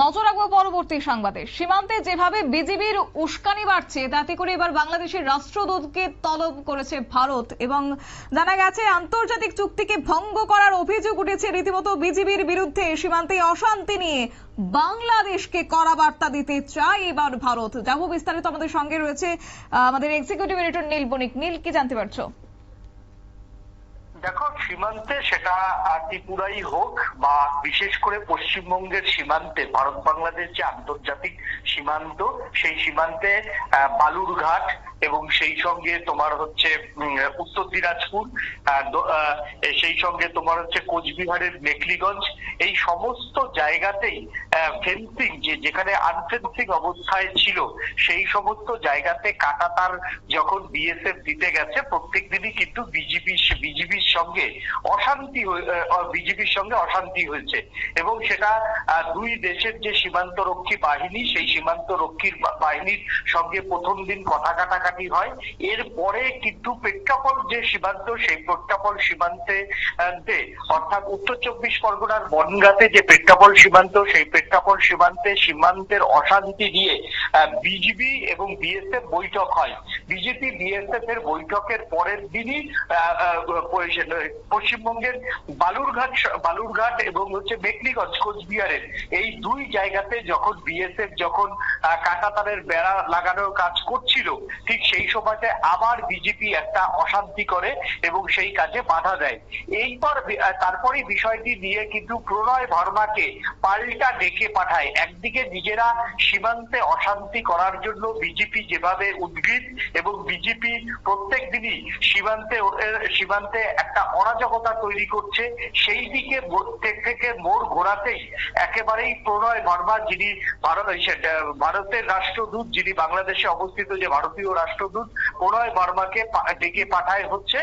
নজর রাখব পরবর্তী সংবাদে। সীমান্তে যেভাবে বিজিবির উস্কানি বাড়ছে, তাতে করে এবার বাংলাদেশের রাষ্ট্রদূতকে তলব করেছে ভারত এবং জানা গেছে, আন্তর্জাতিক চুক্তিকে ভঙ্গ করার অভিযোগ উঠেছে রীতিমতো বিজিবির বিরুদ্ধে। সীমান্তে অশান্তি নিয়ে বাংলাদেশকে কড়া বার্তা দিতে চায় এবার ভারত। যাব বিস্তারিত আমাদের সঙ্গে রয়েছে আমাদের এক্সিকিউটিভ এডিটর নীল বণিক নীল, কি জানতে পারছ? দেখো, সীমান্তে সেটা ত্রিপুরাই হোক বা বিশেষ করে পশ্চিমবঙ্গের সীমান্তে, ভারত বাংলাদেশ যে আন্তর্জাতিক সীমান্ত, সেই সীমান্তে বালুরঘাট এবং সেই সঙ্গে তোমার হচ্ছে উত্তর দিনাজপুর সেই সঙ্গে তোমার হচ্ছে কোচবিহারের মেকলিগঞ্জ এই সমস্ত জায়গাতেই ফেন্সিং যে যেখানে আনফেন্সিং অবস্থায় ছিল, সেই সমস্ত জায়গাতে কাটাতার যখন বিএসএফ দিতে গেছে প্রত্যেক দিনই কিন্তু বিজেপি বিজেপির সঙ্গে বিজেপির সঙ্গে অশান্তি হয়েছে। এবং সেটা দুই দেশের যে সীমান্ত রক্ষী বাহিনী, সেই সীমান্ত রক্ষীর বাহিনীর সঙ্গে প্রথম দিন কথা কাটাকাটি হয়। এরপরে কিন্তু প্রেক্ষাপট যে সীমান্ত, সেই প্রেক্ষাপট সীমান্তে অর্থাৎ উত্তর চব্বিশ পরগনার বনগাঁতে যে প্রেক্ষাপট সীমান্ত, সেই প্রেক্ষাপট সীমান্তে সীমান্তের অশান্তি নিয়ে বিজিবি এবং বিএসএফ বৈঠক হয়। বিজেপি বিএসএফ এর বৈঠকের পরের দিনই পশ্চিমবঙ্গের বালুরঘাট বালুরঘাট এবং হচ্ছে মেকলিগঞ্জ কোচবিহারের এই দুই জায়গাতে যখন বিএসএফ যখন কাঁটাতারের বেড়া লাগানোর কাজ করছিল, ঠিক সেই সময়তে আবার বিজেপি একটা অশান্তি করে এবং সেই কাজে বাধা দেয়। এইবার তারপরেই বিষয়টি নিয়ে কিন্তু প্রণয় ভার্মাকে পাল্টা ডেকে পাঠায়। একদিকে নিজেরা সীমান্তে অশান্তি করার জন্য বিজেপি যেভাবে উদ্ভিদ এবং বিজেপি প্রত্যেক দিনই সীমান্তে সীমান্তে একটা অরাজকতা তৈরি করছে, সেই দিকে থেকে মোড় ঘোরাতেই একেবারেই প্রণয় বর্মা যিনি ভারতের রাষ্ট্রদূত, যিনি বাংলাদেশে অবস্থিত যে ভারতীয় রাষ্ট্রদূত প্রণয় ভার্মাকে পা- ডেকে পাঠায় হচ্ছে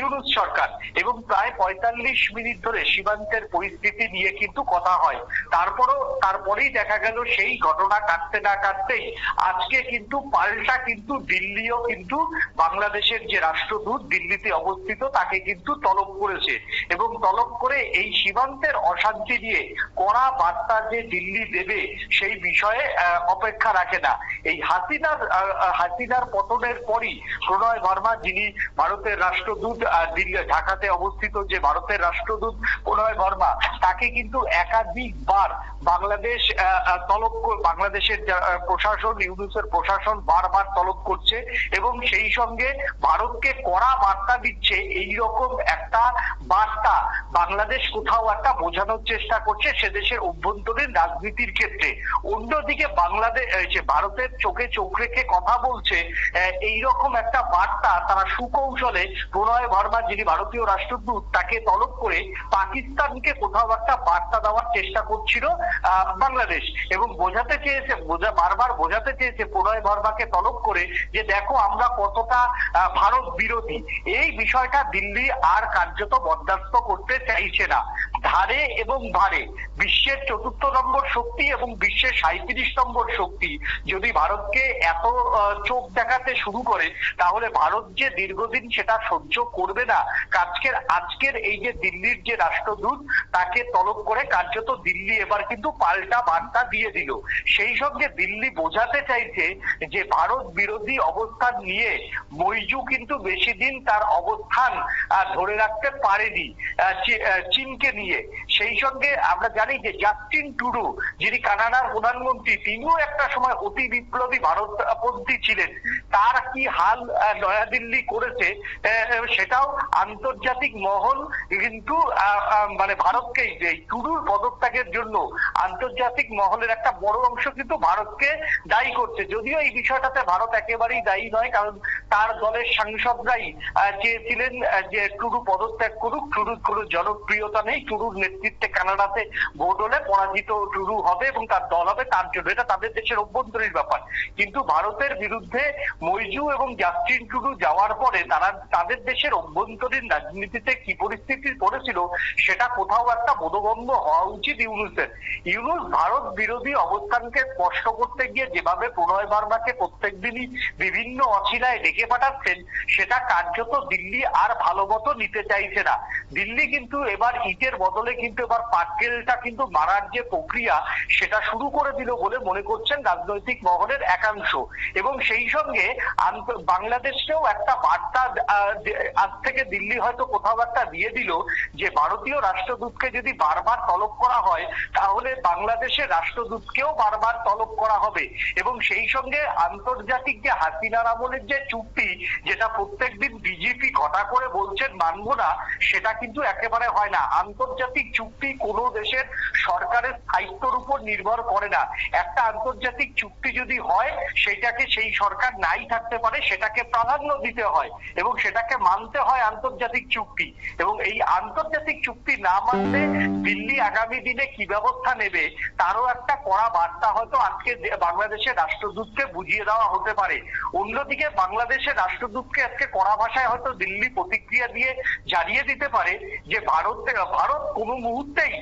ইউনুস সরকার। এবং প্রায় পঁয়তাল্লিশ মিনিট ধরে সীমান্তের পরিস্থিতি নিয়ে কিন্তু কথা হয়। তারপরও, তারপরেই দেখা গেল সেই ঘটনা কাটতে না কাটতেই আজকে কিন্তু পাল্টা কিন্তু দিল্লিও কিন্তু বাংলাদেশের যে রাষ্ট্রদূত দিল্লিতে অবস্থিত, তাকে কিন্তু তলব করেছে। এবং তলব করে এই সীমান্তের অশান্তি নিয়ে কড়া বার্তা যে দিল্লি দেবে, সেই বিষয়ে অপেক্ষা রাখে না। এই হাসিনার হাসিনার পতনের পরই প্রণয় ভার্মা যিনি ভারতের রাষ্ট্রদূত ঢাকাতে অবস্থিত যে ভারতের রাষ্ট্রদূত প্রণয় ভার্মা তাকে কিন্তু একাধিকবার বাংলাদেশ তলব বাংলাদেশের প্রশাসন ইউনুসের প্রশাসন বারবার তলব করছে এবং সেই সঙ্গে ভারতকে কড়া বার্তা দিচ্ছে। এই রকম একটা বার্তা বাংলাদেশ কোথাও একটা বোঝানোর চেষ্টা করছে সে দেশের অভ্যন্তরীণ রাজনীতির ক্ষেত্রে। অন্যদিকে বাংলাদেশ ভারতের চোখে চোখ রেখে কথা বলছে আহ, এইরকম একটা বার্তা তারা সুকৌশলে প্রণয় ভার্মা, যিনি ভারতীয় রাষ্ট্রদূত, তাকে তলব করে পাকিস্তানকে কোথাও একটা বার্তা দেওয়ার চেষ্টা করছিল বাংলাদেশ। এবং বোঝাতে চেয়েছে বারবার বোঝাতে চেয়েছে প্রণয় ভার্মাকে তলব করে যে দেখো আমরা কতটা ভারত বিরোধী। এই বিষয়টা দিল্লি আর কার্যত বরদাস্ত করতে চাইছে না। ধারে এবং ভারে বিশ্বের চতুর্থ নম্বর শক্তি এবং বিশ্বের সাঁত্রিশ নম্বর শক্তি। যদি ভারতকে এত চোখ দেখাতে শুরু করে, তাহলে ভারত যে দীর্ঘদিন সেটা সহ্য করবে না, আজকের আজকের এই যে দিল্লির যে রাষ্ট্রদূত, তাকে তলব করে কার্যত দিল্লি এবার কিন্তু পাল্টা বার্তা দিয়ে দিল। সেই সঙ্গে দিল্লি বোঝাতে চাইছে যে ভারত বিরোধী অবস্থান নিয়ে মৈজু কিন্তু বেশি দিন তার অবস্থান ধরে রাখতে পারেনি চীনকে নিয়ে। সেই সঙ্গে আমরা জানি যে জাস্টিন টুডু যিনি কানাডার প্রধানমন্ত্রী, তিনিও একটা সময় অতি বিপ্লবী ভারতপন্থী ছিলেন। তার কি হাল নয়াদিল্লি করেছে সেটাও আন্তর্জাতিক মহল কিন্তু মানে ভারতকে এই টুডুর পদত্যাগের জন্য আন্তর্জাতিক মহলের একটা বড় অংশ কিন্তু ভারতকে দায়ী করছে। যদিও এই বিষয়টাতে ভারত একেবারেই দায়ী নয়, কারণ তার দলের সাংসদরাই চেয়েছিলেন যে টুডু পদত্যাগ করুক টুডুর কোনো জনপ্রিয়তা নেই টুডুর নেতৃত্বে কানাডাতে ভোট হলে পরাজিত টুডু হবে এবং তার দল হবে, তার জন্য এটা তাদের দেশের অভ্যন্তরীণ ব্যাপার। কিন্তু ভারতের বিরুদ্ধে মইজু এবং জাস্টিন টুডু যাওয়ার পরে তারা তাদের দেশের অভ্যন্তরীণ রাজনীতিতে কি পরিস্থিতি পড়েছিল, সেটা কোথাও একটা বোধগম্য হওয়া উচিত ইউনুসের। ইউনুস ভারত বিরোধী অবস্থানকে স্পষ্ট করতে গিয়ে যেভাবে প্রণয় বার্মাকে প্রত্যেক দিনই বিভিন্ন অছিলায় ডেকে ডেকে পাঠাচ্ছেন, সেটা কার্যত দিল্লি আর ভালো মতো নিতে চাইছে না। দিল্লি কিন্তু এবার ইটের বদলে কিন্তু এবার পাটকেলটা কিন্তু মারার যে প্রক্রিয়া, সেটা শুরু করে দিল বলে মনে করছেন রাজনৈতিক মহলের একাংশ। এবং সেই সঙ্গে বাংলাদেশেও একটা বার্তা আজ থেকে দিল্লি হয়তো কোথাও একটা দিয়ে দিল যে ভারতীয় রাষ্ট্রদূতকে যদি বারবার তলব করা হয়, তাহলে বাংলাদেশের রাষ্ট্রদূতকেও বারবার তলব করা হবে। এবং সেই সঙ্গে আন্তর্জাতিক যে হাসিনার আমলের যে চুক্তি, যেটা প্রত্যেকদিন বিজেপি ঘটা করে বলছেন, মানবো না, সেটা কিন্তু একেবারে হয় না। আন্তর্জাতিক চুক্তি কোনো দেশের সরকারের স্থায়িত্বর উপর নির্ভর করে না। একটা আন্তর্জাতিক চুক্তি যদি হয়, সেটাকে সেই সরকার নাই থাকতে পারে, সেটাকে প্রাধান্য দিতে হয় এবং সেটাকে মানতে হয় আন্তর্জাতিক চুক্তি। এবং এই আন্তর্জাতিক চুক্তি না মানলে দিল্লি আগামী দিনে কি ব্যবস্থা নেবে, তারও একটা কড়া বার্তা হয়তো আজকে বাংলাদেশের রাষ্ট্রদূতকে বুঝিয়ে দেওয়া হতে পারে। অন্যদিকে বাংলাদেশের রাষ্ট্রদূতকে আজকে কড়া ভাষায় হয়তো দিল্লি প্রতিক্রিয়া দিয়ে জানিয়ে দিতে পারে যে ভারত ভারত কোনো মুহূর্তেই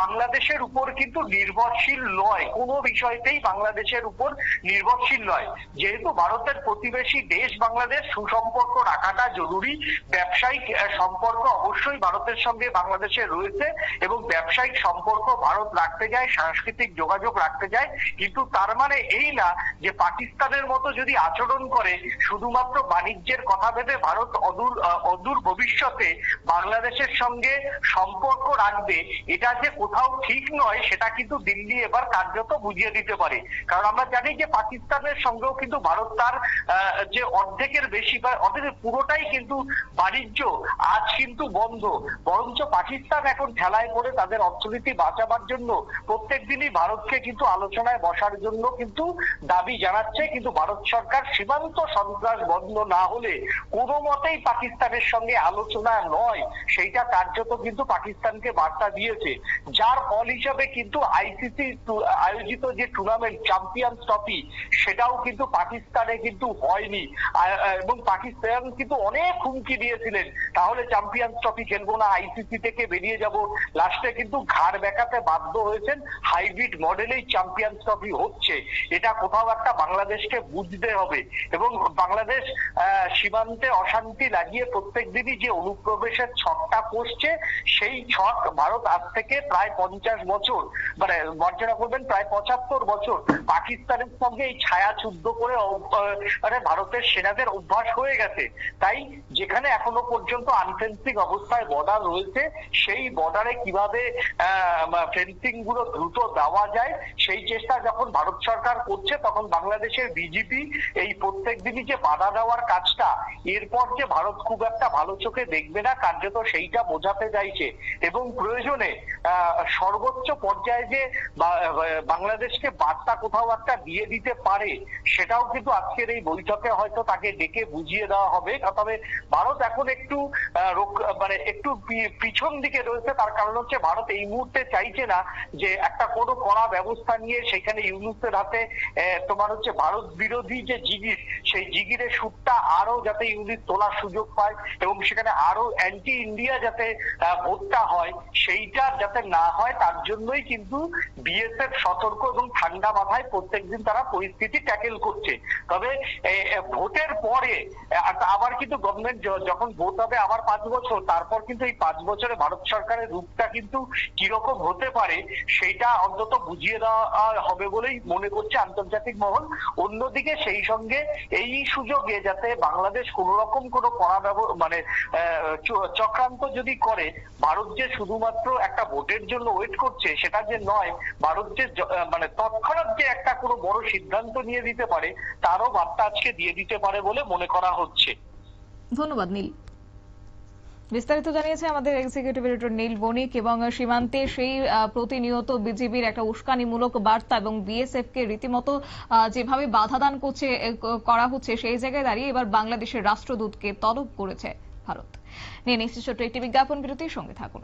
বাংলাদেশের উপর কিন্তু নির্ভরশীল নয়। কোনো বিষয়তেই বাংলাদেশের উপর নির্ভরশীল নয়। যেহেতু ভারতের প্রতিবেশী দেশ বাংলাদেশ, সুসম্পর্ক রাখাটা জরুরি। ব্যবসায়িক সম্পর্ক অবশ্যই ভারতের সঙ্গে বাংলাদেশের রয়েছে এবং ব্যবসায়িক সম্পর্ক ভারত রাখতে যায়, সাংস্কৃতিক যোগাযোগ রাখতে যায়। কিন্তু তার মানে এই না যে পাকিস্তানের মতো যদি আচরণ করে, শুধুমাত্র বাণিজ্যের কথা ভেবে ভারত অদূর অদূর ভবিষ্যতে বাংলাদেশের সঙ্গে সম্পর্ক রাখবে, এটা যে কোথাও ঠিক নয়, সেটা কিন্তু দিল্লি এবার কার্যত বুঝিয়ে দিতে পারে। কারণ আমরা জানি যে পাকিস্তানের সঙ্গেও কিন্তু ভারত তার যে অর্ধেকের বেশি বা অর্ধেকের পুরোটাই কিন্তু বাণিজ্য, আজ কিন্তু বন্ধ। বরঞ্চ পাকিস্তান এখন ঠেলায় পড়ে তাদের অর্থনীতি বাঁচাবার জন্য প্রত্যেক দিনই ভারতকে কিন্তু আলোচনায় বসার জন্য কিন্তু দাবি জানাচ্ছে। কিন্তু ভারত সরকার সীমান্ত সন্ত্রাস বন্ধ না হলে কোনো মতেই পাকিস্তানের সঙ্গে আলোচনা নয়। সেইটা কার্যত কিন্তু পাকিস্তানকে বার্তা দিয়েছে, যার ফল হিসাবে কিন্তু আইসিসি আয়োজিত যে টুর্নামেন্ট চ্যাম্পিয়ন্স ট্রফি সেটাও কিন্তু পাকিস্তানে কিন্তু হয়নি। এবং পাকিস্তান কিন্তু অনেক হুমকি দিয়েছিলেন। তাহলে চ্যাম্পিয়ন্স ট্রফি খেলব না, আইসিসি থেকে বেরিয়ে যাব। লাস্টে কিন্তু ঘাড় বেঁকাতে বাধ্য হয়েছেন, হাইব্রিড মডেলেই চ্যাম্পিয়ন্স ট্রফি হচ্ছে। এটা কোথাও একটা বাংলাদেশকে বুঝতে হবে। এবং বাংলাদেশ সীমান্তে অশান্তি লাগিয়ে প্রত্যেক দিনই যে অনুপ্রবেশের ছকটা করছে সেই ছক ভারত আজ থেকে প্রায় পঞ্চাশ বছর মানে মর্যাদা করবেন প্রায় পঁচাত্তর বছর। পাকিস্তানের সঙ্গে এই ছায়া যুদ্ধ করে মানে ভারতের সেনাদের অভ্যাস হয়ে গেছে। তাই যেখানে এখনও পর্যন্ত আনফেন্সিং অবস্থায় বর্ডার রয়েছে, সেই বর্ডারে কীভাবে ফেন্সিংগুলো দ্রুত দেওয়া যায়, সেই চেষ্টা যখন ভারত সরকার করছে, তখন বাংলাদেশের বিজেপি এই প্রত্যেক দিনই যে বাধা দেওয়ার কাজটা, এরপর যে ভারত খুব একটা ভালো চোখে দেখবে না, কার্যত সেইটা বোঝাতে চাইছে। এবং প্রয়োজনে আহ, সর্বোচ্চ পর্যায়ে যে বাংলাদেশকে বার্তা কোথাও একটা দিয়ে দিতে পারে সেটাও কিন্তু আজকের এই বৈঠকে হয়তো তাকে ডেকে বুঝিয়ে দেওয়া হবে। তবে ভারত এখন একটু মানে একটু পিছন দিকে রয়েছে। তার কারণ হচ্ছে ভারত এই মুহূর্তে চাইছে না যে একটা কোনো কড়া ব্যবস্থা নিয়ে সেখানে ইউনুসের হাতে তোমার হচ্ছে ভারত বিরোধী যে জিগির সেই জিগিরের সুরটা আরও যাতে ইউনিট তোলার সুযোগ পায় এবং সেখানে আরও অ্যান্টি ইন্ডিয়া যাতে ভোটটা হয়, সেইটা যাতে না হয়, তার জন্যই কিন্তু বিএসএফ সতর্ক এবং ঠান্ডা মাথায় প্রত্যেকদিন তারা পরিস্থিতি ট্যাকেল করছে। তবে ভোটের পরে আবার কিন্তু গভর্নমেন্ট যখন ভোট হবে আবার পাঁচ বছর, তারপর কিন্তু এই পাঁচ বছরে ভারত সরকারের রূপটা কিন্তু কীরকম হতে পারে, সেইটা অন্তত বুঝিয়ে দেওয়া হবে বলেই মনে করছে আন্তর্জাতিক মহল। অন্যদিকে সেই সঙ্গে এই সুযোগে যাতে বাংলাদেশ কোন রকম কোনো কড়া মানে চক্রান্ত যদি করে, ভারত যে শুধুমাত্র একটা ভোটের জন্য ওয়েট করছে, সেটা যে নয়, ভারত যে মানে তৎক্ষণাৎ যে একটা কোনো বড় সিদ্ধান্ত নিয়ে দিতে পারে, তারও বার্তা আজকে দিয়ে দিতে পারে বলে মনে করা হচ্ছে। ধন্যবাদ, নীল। বিস্তারিত জানিয়েছে আমাদের এক্সিকিউটিভ এডিটর নীল বণিক এবং সীমান্তে সেই প্রতিনিয়ত বিজিবির একটা উস্কানিমূলক বার্তা এবং বিএসএফ কে রীতিমতো যেভাবে বাধা দান করছে করা হচ্ছে, সেই জায়গায় দাঁড়িয়ে এবার বাংলাদেশের রাষ্ট্রদূতকে তলব করেছে ভারত। নিয়ে নিশ্চিত ছোট্ট একটি বিজ্ঞাপন বিরতির সঙ্গে থাকুন।